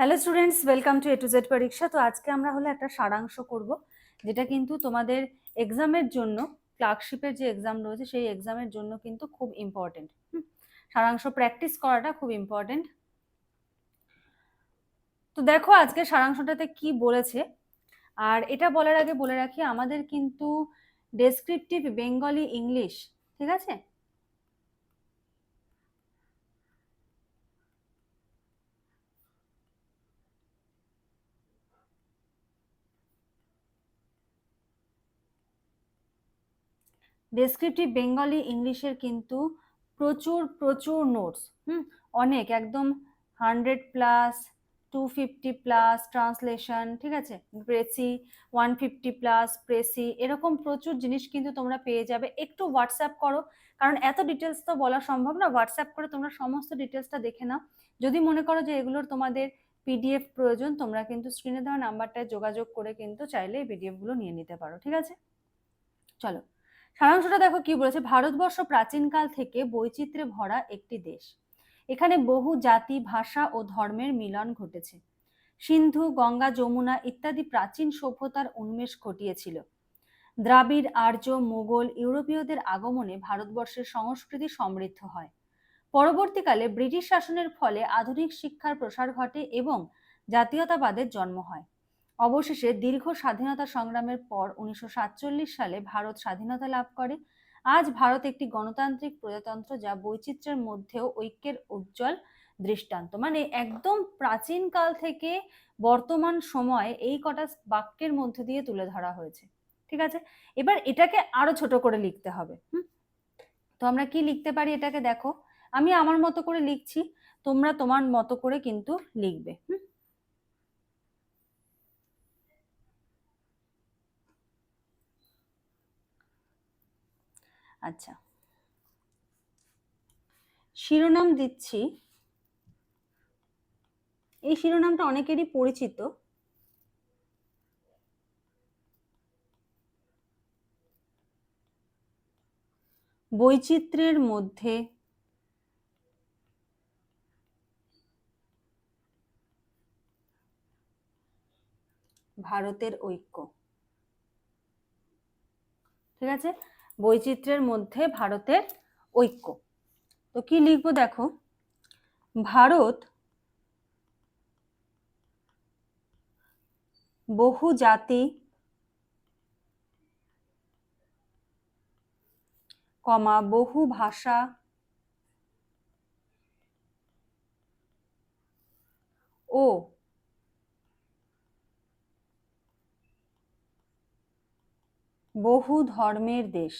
Hello students welcome to A to Z পরীক্ষা তো আজকে আমরা হলো একটা সারাংশ করব, যেটা কিন্তু তোমাদের এক্সামের জন্য ক্লার্কশিপের যে এক্সাম রয়েছে, সেই এক্সামের জন্য কিন্তু খুব ইম্পর্টেন্ট সারাংশ প্র্যাকটিস করাটা খুব ইম্পর্টেন্ট তো দেখো আজকে সারাংশটাতে কি বলেছে, আর এটা বলার আগে বলে রাখি, আমাদের কিন্তু ডেসক্রিপটিভ বেঙ্গলি ইংলিশ ঠিক আছে? ডেসক্রিপটিভ বেঙ্গলি ইংলিশের কিন্তু প্রচুর প্রচুর নোটস হুম? অনেক, একদম hundred plus two fifty plus translation ঠিক আছে? Precis one fifty plus precis এরকম প্রচুর জিনিস কিন্তু তোমরা পেয়ে যাবে। একটু হোয়াটসঅ্যাপ করো, কারণ এত ডিটেলস তো বলা সম্ভব না। হোয়াটসঅ্যাপ করে তোমরা সমস্ত ডিটেলসটা দেখে নাও। যদি মনে করো যে এগুলোর তোমাদের পিডিএফ প্রয়োজন, তোমরা কিন্তু স্ক্রিনে দেওয়া নাম্বারটায় যোগাযোগ করে কিন্তু চাইলে এই পিডিএফগুলো নিয়ে নিতে পারো, ঠিক আছে? চলো। সারাংশটা দেখো কি বলেছে, ভারতবর্ষ প্রাচীনকাল থেকে বৈচিত্র্যে ভরা একটি দেশ। এখানে বহু জাতি, ভাষা ও ধর্মের মিলন ঘটেছে। সিন্ধু, গঙ্গা, যমুনা ইত্যাদি প্রাচীন সভ্যতার উন্মেষ ঘটিয়েছিল। দ্রাবিড়, আর্য মুঘল ইউরোপীয়দের আগমনে ভারতবর্ষের সংস্কৃতি সমৃদ্ধ হয়। পরবর্তীকালে ব্রিটিশ শাসনের ফলে আধুনিক শিক্ষার প্রসার ঘটে এবং জাতীয়তাবাদের জন্ম হয়। অবশেষে দীর্ঘ স্বাধীনতা সংগ্রামের পর উনিশশো সাতচল্লিশ সালে ভারত স্বাধীনতা লাভ করে। আজ ভারত একটি গণতান্ত্রিক প্রজাতন্ত্র যা বৈচিত্র্যের মধ্যেও ঐক্যের উজ্জ্বল দৃষ্টান্ত। মানে একদম প্রাচীন কাল থেকে বর্তমান সময় এই কটা বাক্যের মধ্যে দিয়ে তুলে ধরা হয়েছে। ঠিক আছে? এবার এটাকে আরও ছোট করে লিখতে হবে। তো আমরা কি লিখতে পারি এটাকে? দেখো, আমি আমার মতো করে লিখছি, তোমরা তোমার মতো করে কিন্তু লিখবে। হুম? আচ্ছা। শিরোনাম দিচ্ছি। এই শিরোনামটা অনেকেরই পরিচিত। বৈচিত্র্যের মধ্যে ভারতের ঐক্য। ঠিক আছে? বৈচিত্র্যের মধ্যে ভারতের ঐক্য। তো কি লিখব দেখো? ভারত বহু জাতি কমা বহু ভাষা ও বহু ধর্মের দেশ।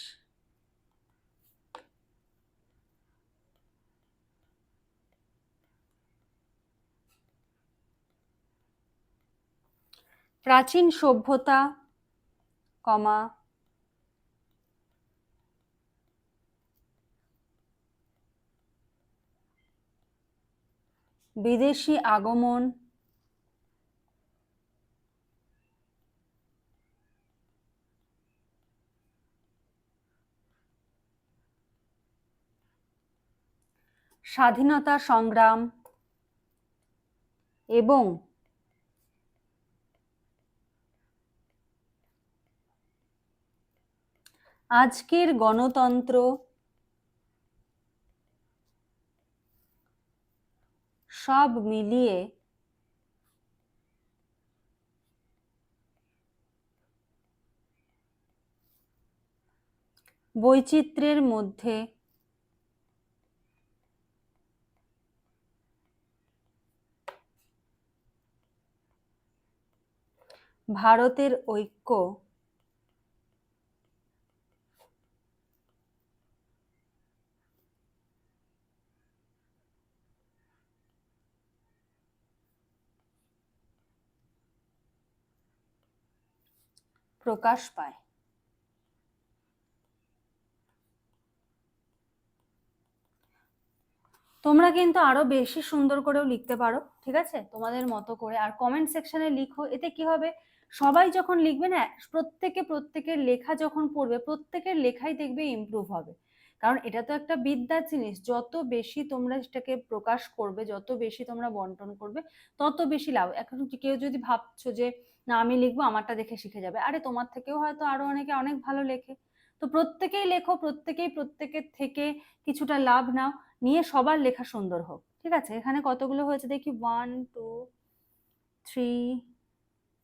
প্রাচীন সভ্যতা কমা বিদেশি আগমন স্বাধীনতা সংগ্রাম এবং আজকের গণতন্ত্র সব মিলিয়ে বৈচিত্র্যের মধ্যে ভারতের ঐক্য। প্রকাশ পায়। তোমরা কিন্তু আরও বেশি সুন্দর করেও লিখতে পারো, ঠিক আছে? তোমাদের মতো করে। আর কমেন্ট সেকশনে লিখো, এতে কি হবে? সবাই যখন লিখবে না, প্রত্যেকে প্রত্যেকের লেখা যখন পড়বে, প্রত্যেকের লেখাই দেখবে ইমপ্রুভ হবে। কারণ এটা তো একটা বিদ্যার জিনিস। যত বেশি তোমরা সেটাকে প্রকাশ করবে, যত বেশি তোমরা বন্টন করবে, তত বেশি লাভ। এখন কেউ যদি ভাবছ যে, না, আমি লিখব, আমারটা দেখে শিখে যাবে। আরে, তোমার থেকেও হয়তো আরও অনেকে অনেক ভালো লেখে। তো প্রত্যেকেই লেখো, প্রত্যেকেই প্রত্যেকের থেকে কিছুটা লাভ নাও। নিয়ে সবার লেখা সুন্দর হোক। ঠিক আছে? এখানে কতগুলো হয়েছে? দেখি। One two three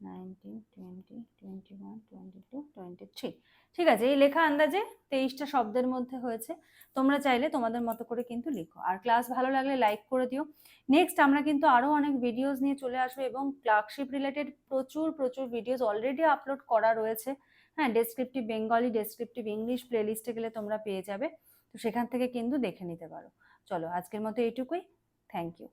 twenty twenty one, twenty two, twenty three. ঠিক আছে, এই লেখা আন্দাজে তেইশটা শব্দের মধ্যে হয়েছে। তোমরা চাইলে তোমাদের মতো করে কিন্তু লিখো। আর ক্লাস ভালো লাগলে লাইক করে দিও। নেক্সট আমরা কিন্তু আরও অনেক ভিডিওস নিয়ে চলে আসব এবং ক্লার্কশিপ রিলেটেড প্রচুর প্রচুর ভিডিওস অলরেডি আপলোড করা রয়েছে। হ্যাঁ ডেসক্রিপটিভ বেঙ্গলি ডেসক্রিপটিভ ইংলিশ প্লেলিস্টে গেলে তোমরা পেয়ে যাবে। তো সেখান থেকে কিন্তু দেখে নিতে পারো। চলো, আজকের মতো এইটুকুই। Thank you